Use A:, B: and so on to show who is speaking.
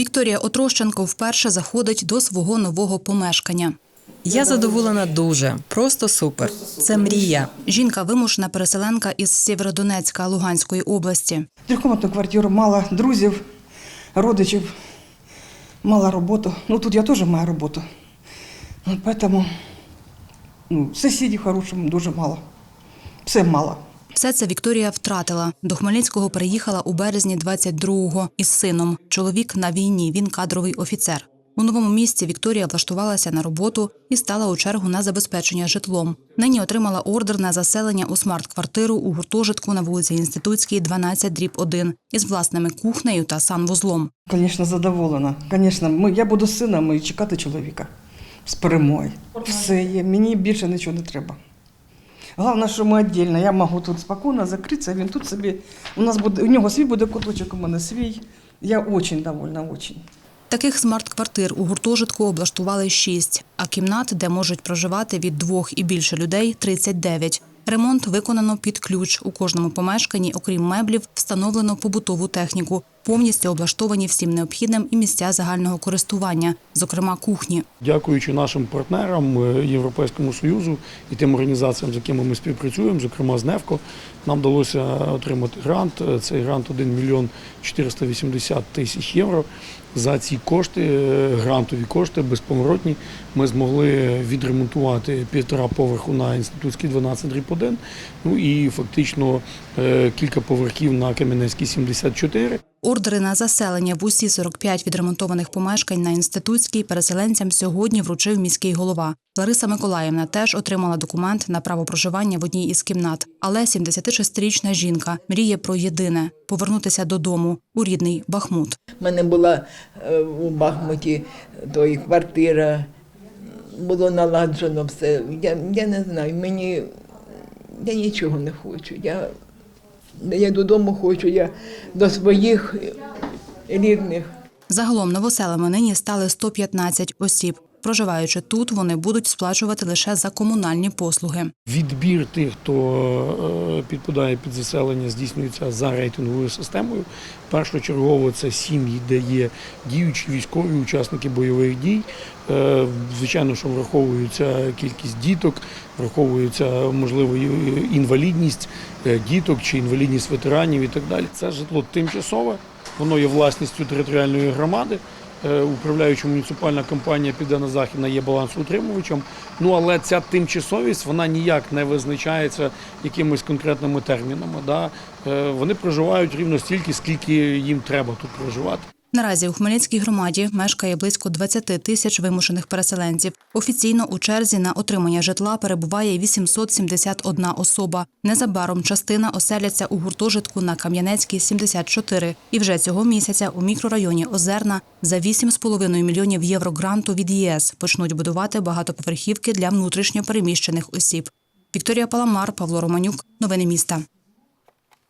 A: Вікторія Отрощенко вперше заходить до свого нового помешкання.
B: Я задоволена дуже, просто супер. Це мрія.
A: Жінка вимушена переселенка із Сєвєродонецька Луганської області.
C: Трьохкомнатну квартиру, мало друзів, родичів, мало роботу. Ну тут я теж маю роботу. Ну, Поэтому ну, сусідів хороших дуже мало. Все мало.
A: Все це Вікторія втратила. До Хмельницького переїхала у березні 22-го із сином. Чоловік на війні, він кадровий офіцер. У новому місці Вікторія влаштувалася на роботу і стала у чергу на забезпечення житлом. Нині отримала ордер на заселення у смарт-квартиру у гуртожитку на вулиці Інститутській, 12 дріб 1 із власними кухнею та санвузлом.
C: Звісно, задоволена. Звісно, ми, я буду сином і чекати чоловіка з перемоги. Все є, мені більше нічого не треба. Головне, що ми віддільно. Я можу тут спокійно закритися, він тут собі. У нас буде, у нього свій буде куточок, у мене свій. Я дуже довольна, дуже.
A: Таких смарт-квартир у гуртожитку облаштували шість, а кімнат, де можуть проживати від двох і більше людей, 39. Ремонт виконано під ключ. У кожному помешканні, окрім меблів, встановлено побутову техніку. Повністю облаштовані всім необхідним і місця загального користування, зокрема кухні.
D: Дякуючи нашим партнерам е, Європейському Союзу і тим організаціям, з якими ми співпрацюємо, зокрема з НЕФКО, нам вдалося отримати грант. Е, Цей грант 1 мільйон 480 тисяч євро. За ці кошти, е, грантові кошти безповоротні, ми змогли відремонтувати півтора поверху на інститутській 12 дріб 1, ну і фактично кілька поверхів на Кам'янецькій 74.
A: Ордери на заселення в усі 45 відремонтованих помешкань на інститутській переселенцям сьогодні вручив міський голова. Лариса Миколаївна теж отримала документ на право проживання в одній із кімнат. Але 76-річна жінка мріє про єдине повернутися додому у рідний Бахмут.
E: У мене була е, у Бахмуті то квартира, було наладжено все. Я, я не знаю, мені я нічого не хочу. Я, я додому хочу, я до своїх рідних.
A: Загалом новоселами нині стали 115 осіб. Проживаючи тут, вони будуть сплачувати лише за комунальні послуги.
D: Відбір тих, хто е, підпадає під заселення, здійснюється за рейтинговою системою. Першочергово це сім'ї, де є діючі військові учасники бойових дій. Е, Звичайно, що враховується кількість діток, враховується можливо інвалідність е, діток чи інвалідність ветеранів і так далі. Це житло тимчасове, воно є власністю територіальної громади. Е, Управляюча муніципальна компанія Південно-Західна є балансоутримувачем. Ну але ця тимчасовість вона ніяк не визначається якимись конкретними термінами. Да? Е, Вони проживають рівно стільки, скільки їм треба тут проживати.
A: Наразі у Хмельницькій громаді мешкає близько 20 тисяч вимушених переселенців. Офіційно у черзі на отримання житла перебуває 871 особа. Незабаром частина оселяться у гуртожитку на Кам'янецькій 74. І вже цього місяця у мікрорайоні Озерна за 8,5 мільйонів євро гранту від ЄС почнуть будувати багатоповерхівки для внутрішньо переміщених осіб. Вікторія Паламар, Павло Романюк. Новини міста.